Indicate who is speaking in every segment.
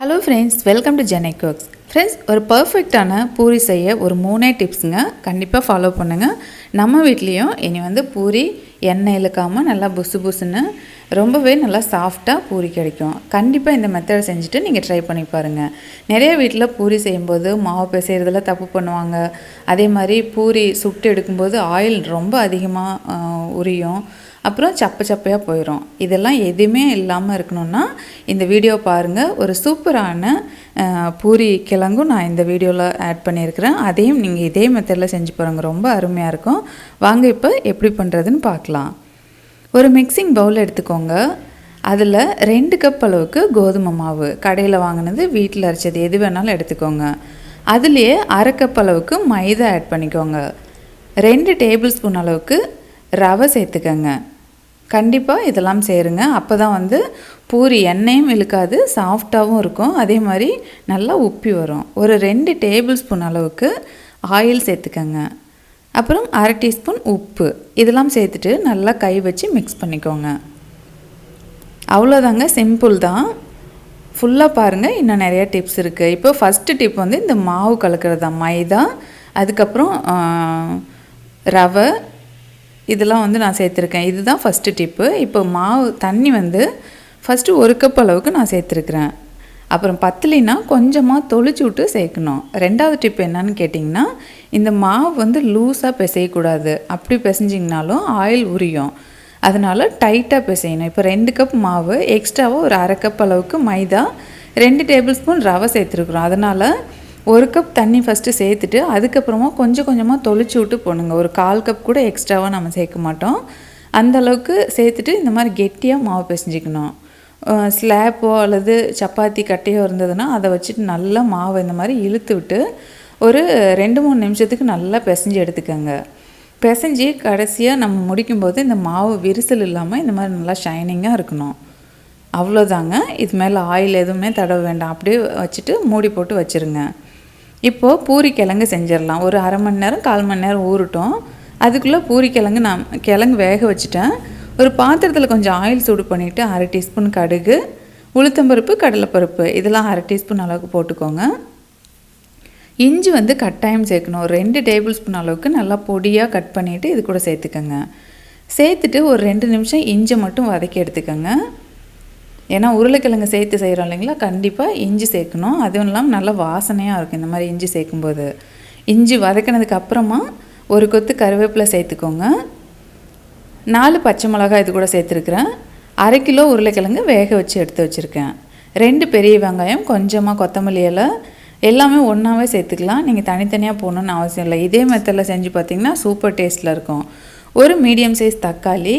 Speaker 1: Hello friends welcome to ஜெனை cooks friends ஒரு பர்ஃபெக்டான பூரி செய்ய ஒரு மூணே டிப்ஸுங்க கண்டிப்பாக ஃபாலோ பண்ணுங்கள் நம்ம வீட்லேயும் இனி வந்து பூரி எண்ணெய் இழுக்காமல் நல்லா புசு புசுன்னு ரொம்பவே நல்லா சாஃப்டாக பூரி கிடைக்கும். கண்டிப்பாக இந்த மெத்தடை செஞ்சுட்டு நீங்கள் ட்ரை பண்ணி பாருங்கள் நிறைய வீட்டில் பூரி செய்யும்போது மாவு பிசைகிறதுல தப்பு பண்ணுவாங்க. அதே மாதிரி பூரி சுட்டு எடுக்கும்போது ஆயில் ரொம்ப அதிகமாக உரியும். அப்புறம் சப்ப சப்பையாக போயிடும் இதெல்லாம் எதுவுமே இல்லாமல் இருக்கணும்னா இந்த வீடியோ பாருங்கள் ஒரு சூப்பரான பூரி கிழங்கும் நான் இந்த வீடியோவில் ஆட் பண்ணியிருக்கிறேன். அதையும் நீங்கள் இதே மெத்தடில் செஞ்சு பாருங்கள் ரொம்ப அருமையாக இருக்கும். வாங்க இப்போ எப்படி பண்ணுறதுன்னு பார்க்கலாம் ஒரு மிக்சிங் பவுல் எடுத்துக்கோங்க. அதில் ரெண்டு கப் அளவுக்கு கோதுமை மாவு. கடையில் வாங்கினது வீட்டில் அரைச்சது எது வேணாலும் எடுத்துக்கோங்க. அதுலேயே அரை கப் அளவுக்கு மைதா ஆட் பண்ணிக்கோங்க. ரெண்டு டேபிள் ஸ்பூன் அளவுக்கு ரவை சேர்த்துக்கங்க. கண்டிப்பாக இதெல்லாம் சேருங்க. அப்போ தான் வந்து பூரி எண்ணெயும் இழுக்காது சாஃப்டாகவும் இருக்கும். அதே மாதிரி நல்லா உப்பி வரும். ஒரு ரெண்டு டேபிள் ஸ்பூன் அளவுக்கு ஆயில் சேர்த்துக்கங்க. அப்புறம் அரை டீஸ்பூன் உப்பு. இதெல்லாம் சேர்த்துட்டு நல்லா கை வச்சு மிக்ஸ் பண்ணிக்கோங்க. அவ்வளோதாங்க சிம்பிள் தான். ஃபுல்லாக பாருங்கள் இன்னும் நிறையா டிப்ஸ் இருக்குது இப்போ ஃபஸ்ட்டு டிப் வந்து இந்த மாவு கலக்கிறது தான். மைதா அதுக்கப்புறம் ரவை இதெல்லாம் வந்து நான் சேர்த்துருக்கேன். இதுதான் ஃபஸ்ட்டு டிப்பு இப்போ மாவு தண்ணி வந்து ஃபஸ்ட்டு ஒரு கப் அளவுக்கு நான் சேர்த்துருக்குறேன். அப்புறம் பத்தலினா கொஞ்சமாக தொளிச்சு விட்டு சேர்க்கணும். ரெண்டாவது டிப் என்னன்னு கேட்டிங்கன்னா இந்த மாவு வந்து லூஸாக பிசையக்கூடாது. அப்படி பிசைஞ்சிங்கனாலும் ஆயில் உரியும். அதனால் டைட்டாக பிசையணும். இப்போ ரெண்டு கப் மாவு எக்ஸ்ட்ராவாக ஒரு அரை கப் அளவுக்கு மைதா ரெண்டு டேபிள் ஸ்பூன் ரவை சேர்த்துருக்குறோம். அதனால் ஒரு கப் தண்ணி ஃபஸ்ட்டு சேர்த்துட்டு அதுக்கப்புறமா கொஞ்சம் கொஞ்சமாக தொளிச்சு விட்டு போனுங்க ஒரு கால் கப் கூட எக்ஸ்ட்ராவாக நம்ம சேர்க்க மாட்டோம். அந்த அளவுக்கு சேர்த்துட்டு இந்த மாதிரி கெட்டியாக மாவு பிசைஞ்சிக்கணும். ஸ்லாப்போ அல்லது சப்பாத்தி கட்டையோ இருந்ததுன்னா அதை வச்சுட்டு நல்லா மாவை இந்த மாதிரி இழுத்து விட்டு ஒரு ரெண்டு மூணு நிமிஷத்துக்கு நல்லா பிசைஞ்சு எடுத்துக்கோங்க. பிசைஞ்சு கடைசியாக நம்ம முடிக்கும்போது இந்த மாவு விரிசல் இல்லாமல் இந்த மாதிரி நல்லா ஷைனிங்காக இருக்கணும். அவ்வளோதாங்க இது மேலே ஆயில் எதுவுமே தடவ வேண்டாம். அப்படியே வச்சுட்டு மூடி போட்டு வச்சுருங்க. இப்போது பூரி கிழங்கு செஞ்சிடலாம். ஒரு அரை மணி நேரம் கால் மணி நேரம் ஊறட்டும். அதுக்குள்ளே பூரி கிழங்கு நான் கிழங்கு வேக வச்சுட்டேன். ஒரு பாத்திரத்தில் கொஞ்சம் ஆயில் சூடு பண்ணிவிட்டு அரை டீஸ்பூன் கடுகு உளுத்தம்பருப்பு கடலைப்பருப்பு. இதெல்லாம் அரை டீஸ்பூன் அளவுக்கு போட்டுக்கோங்க. இஞ்சி வந்து கட்டாயம் சேர்க்கணும். ஒரு ரெண்டு டேபிள் ஸ்பூன் அளவுக்கு நல்லா பொடியாக கட் பண்ணிவிட்டு இது கூட சேர்த்துக்கோங்க. சேர்த்துட்டு ஒரு ரெண்டு நிமிஷம் இஞ்சி மட்டும் வதக்கி எடுத்துக்கோங்க. ஏன்னா உருளைக்கிழங்கு சேர்த்து செய்கிறோம் இல்லைங்களா? கண்டிப்பாக இஞ்சி சேர்க்கணும். அதுவும் இல்லாமல் நல்லா வாசனையாக இருக்கும் இந்த மாதிரி இஞ்சி சேர்க்கும்போது. இஞ்சி வதக்கினதுக்கு அப்புறமா ஒரு கொத்து கருவேப்பிலை சேர்த்துக்கோங்க. நாலு பச்சை மிளகாய் இது கூட சேர்த்துருக்குறேன். அரை கிலோ உருளைக்கிழங்கு வேக வச்சு எடுத்து வச்சுருக்கேன். ரெண்டு பெரிய வெங்காயம் கொஞ்சமாக கொத்தமல்லி இலை எல்லாமே ஒன்றாவே சேர்த்துக்கலாம். நீங்கள் தனித்தனியாக போகணுன்னு அவசியம் இல்லை. இதே மெத்தடில் செஞ்சு பார்த்தீங்கன்னா சூப்பர் டேஸ்ட்டில் இருக்கும். ஒரு மீடியம் சைஸ் தக்காளி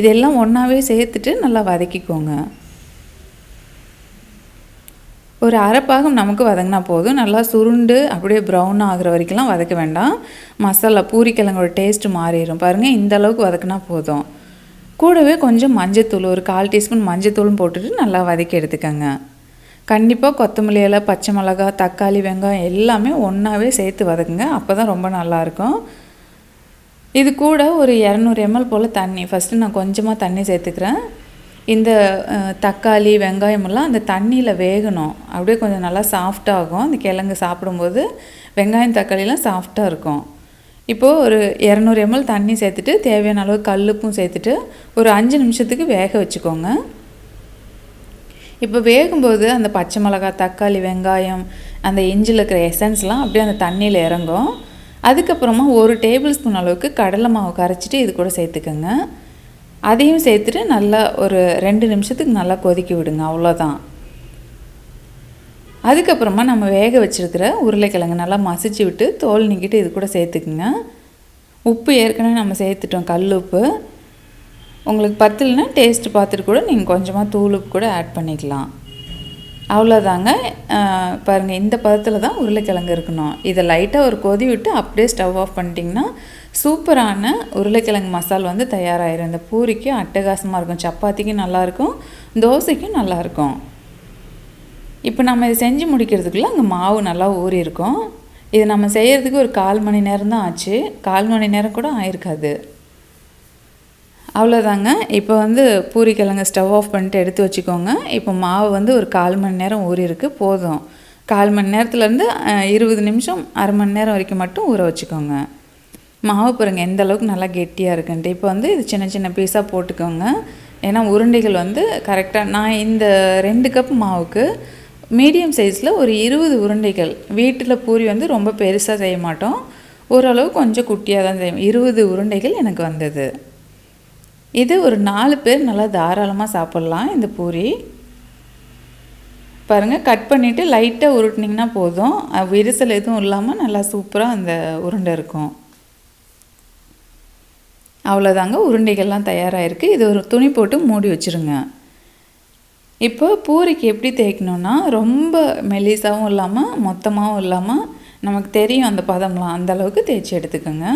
Speaker 1: இதெல்லாம் ஒன்றாவே சேர்த்துட்டு நல்லா வதக்கிக்கோங்க. ஒரு அரைப்பாகம் நமக்கு வதங்கினா போதும். நல்லா சுருண்டு அப்படியே ப்ரௌன் ஆகிற வரைக்கும்லாம் வதக்க வேண்டாம். மசாலா பூரிக்கிழங்கோட டேஸ்ட்டு மாறிடும். பாருங்கள் இந்த அளவுக்கு வதக்கினா போதும். கூடவே கொஞ்சம் மஞ்சத்தூள் ஒரு கால் டீஸ்பூன் மஞ்சத்தூளும் போட்டுட்டு நல்லா வதக்கி எடுத்துக்கோங்க. கண்டிப்பாக கொத்தமல்லி இலை பச்சை மிளகா தக்காளி வெங்காயம் எல்லாமே ஒன்றாவே சேர்த்து வதக்குங்க. அப்போ தான் ரொம்ப நல்லாயிருக்கும். இது கூட ஒரு இரநூறு எம்எல் போல் தண்ணி. ஃபஸ்ட்டு நான் கொஞ்சமாக தண்ணி சேர்த்துக்கிறேன். இந்த தக்காளி வெங்காயமெல்லாம் அந்த தண்ணியில் வேகணும். அப்படியே கொஞ்சம் நல்லா சாஃப்டாகும் அந்த கிழங்கு சாப்பிடும்போது வெங்காயம் தக்காளிலாம் சாஃப்டாக இருக்கும். இப்போது ஒரு இரநூறு எம்எல் தண்ணி சேர்த்துட்டு தேவையான அளவு கல்லுப்பும் சேர்த்துட்டு ஒரு அஞ்சு நிமிஷத்துக்கு வேக வச்சுக்கோங்க. இப்போ வேகும்போது அந்த பச்சை மிளகாய் தக்காளி வெங்காயம் அந்த இஞ்சில் இருக்கிற எசன்ஸ்லாம் அப்படியே அந்த தண்ணியில் இறங்கும். அதுக்கப்புறமா ஒரு டேபிள் ஸ்பூன் அளவுக்கு கடலை மாவு கரைச்சிட்டு இது கூட சேர்த்துக்கோங்க. அதையும் சேர்த்துட்டு நல்லா ஒரு ரெண்டு நிமிஷத்துக்கு நல்லா கொதிக்க விடுங்க அவ்வளோதான். அதுக்கப்புறமா நம்ம வேக வச்சிருக்கிற உருளைக்கிழங்கு நல்லா மசிச்சு விட்டு தோல் நீக்கிட்டு இது கூட சேர்த்துக்குங்க. உப்பு ஏற்கனவே நம்ம சேர்த்துட்டோம் கல் உப்பு. உங்களுக்கு பத்தலைன்னா டேஸ்ட்டு பார்த்துட்டு கூட நீங்கள் கொஞ்சமாக தூள் உப்பு கூட ஆட் பண்ணிக்கலாம். அவ்வளோதாங்க. பாருங்கள் இந்த பதத்தில் தான் உருளைக்கிழங்கு இருக்கணும். இதை லைட்டாக ஒரு கொதி விட்டு அப்படியே ஸ்டவ் ஆஃப் பண்ணிட்டிங்கன்னா சூப்பரான உருளைக்கிழங்கு மசால் வந்து தயாராகிடும் இந்த பூரிக்கு அட்டகாசமாக இருக்கும். சப்பாத்திக்கும் நல்லாயிருக்கும். தோசைக்கும் நல்லாயிருக்கும். இப்போ நம்ம இதை செஞ்சு முடிக்கிறதுக்குள்ளே அங்கே மாவு நல்லா ஊறியிருக்கும். இது நம்ம செய்கிறதுக்கு ஒரு கால் மணி நேரம் தான் ஆச்சு. கால் மணி நேரம் கூட ஆயிருக்காது. அவ்வளோதாங்க. இப்போ வந்து பூரி கிழங்கு ஸ்டவ் ஆஃப் பண்ணிட்டு எடுத்து வச்சுக்கோங்க. இப்போ மாவு வந்து ஒரு கால் மணி நேரம் ஊறிருக்கு போதும். கால் மணி நேரத்துலேருந்து இருபது நிமிஷம் அரை மணி நேரம் வரைக்கும் மட்டும் ஊற வச்சுக்கோங்க. மாவு பாருங்கள் எந்த அளவுக்கு நல்லா கெட்டியாக இருக்குன்ட்டு. இப்போ வந்து இது சின்ன சின்ன பீஸாக போட்டுக்கோங்க. ஏன்னா உருண்டைகள் வந்து கரெக்டாக நான் இந்த ரெண்டு கப் மாவுக்கு மீடியம் சைஸில் ஒரு இருபது உருண்டைகள் வீட்டில் பூரி வந்து ரொம்ப பெருசாக செய்ய மாட்டோம். ஓரளவு கொஞ்சம் குட்டியாக தான் செய்யும் இருபது உருண்டைகள் எனக்கு வந்தது. இது ஒரு நாலு பேர் நல்லா தாராளமாக சாப்பிட்லாம் இந்த பூரி. பாருங்கள் கட் பண்ணிவிட்டு லைட்டாக உருட்டினிங்கன்னா போதும். விரிசல் எதுவும் இல்லாமல் நல்லா சூப்பராக அந்த உருண்டை இருக்கும். அவ்வளோதாங்க உருண்டைகள்லாம் தயாராகிருக்கு இது ஒரு துணி போட்டு மூடி வச்சுருங்க. இப்போ பூரிக்கு எப்படி தேய்க்கணுன்னா ரொம்ப மெலிசாவும் இல்லாமல் மொத்தமாகவும் இல்லாமல் நமக்கு தெரியும் அந்த பதம்லாம். அந்த அளவுக்கு தேய்ச்சி எடுத்துக்கோங்க.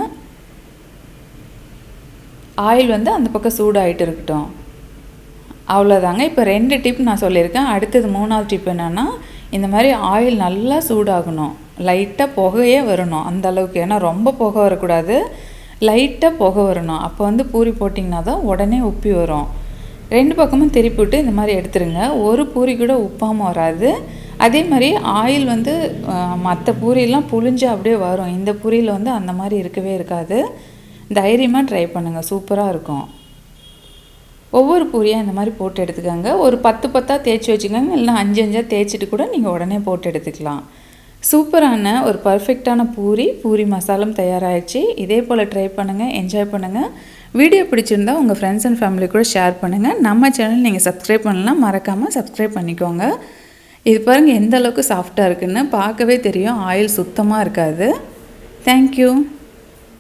Speaker 1: ஆயில் வந்து அந்த பக்கம் சூடாகிட்டு இருக்கட்டும். அவ்வளோதாங்க இப்போ ரெண்டு டிப் நான் சொல்லியிருக்கேன். அடுத்தது மூணாவது டிப் என்னென்னா இந்த மாதிரி ஆயில் நல்லா சூடாகணும். லைட்டாக புகையே வரணும். அந்த அளவுக்கு. ஏன்னா ரொம்ப புகை வரக்கூடாது. லைட்டாக புகை வரணும். அப்போ வந்து பூரி போட்டிங்கன்னா தான் உடனே உப்பி வரும். ரெண்டு பக்கமும் திருப்பி விட்டு இந்த மாதிரி எடுத்துருங்க. ஒரு பூரி கூட உப்பாமல் வராது. அதே மாதிரி ஆயில் வந்து மற்ற பூரியெல்லாம் புளிஞ்சு அப்படியே வரும். இந்த பூரியில் வந்து அந்த மாதிரி இருக்கவே இருக்காது. தைரியமாக ட்ரை பண்ணுங்கள் சூப்பராக இருக்கும். ஒவ்வொரு பூரியாக இந்த மாதிரி போட்டு எடுத்துக்கோங்க. ஒரு பத்து பத்தாக தேய்ச்சி வச்சுக்கோங்க. இல்லைனா அஞ்சு அஞ்சாக தேய்ச்சிட்டு கூட நீங்கள் உடனே போட்டு எடுத்துக்கலாம். சூப்பரான ஒரு பர்ஃபெக்டான பூரி பூரி மசாலும் தயாராகிடுச்சு இதே போல் ட்ரை பண்ணுங்கள் என்ஜாய் பண்ணுங்கள் வீடியோ பிடிச்சிருந்தா உங்கள் ஃப்ரெண்ட்ஸ் அண்ட் ஃபேமிலி கூட ஷேர் பண்ணுங்கள் நம்ம சேனல் நீங்கள் சப்ஸ்கிரைப் பண்ணலாம் மறக்காமல் சப்ஸ்கிரைப் பண்ணிக்கோங்க. இது பாருங்கள் எந்த அளவுக்கு சாஃப்டாக இருக்குதுன்னு பார்க்கவே தெரியும் ஆயில் சுத்தமாக இருக்காது. தேங்க்யூ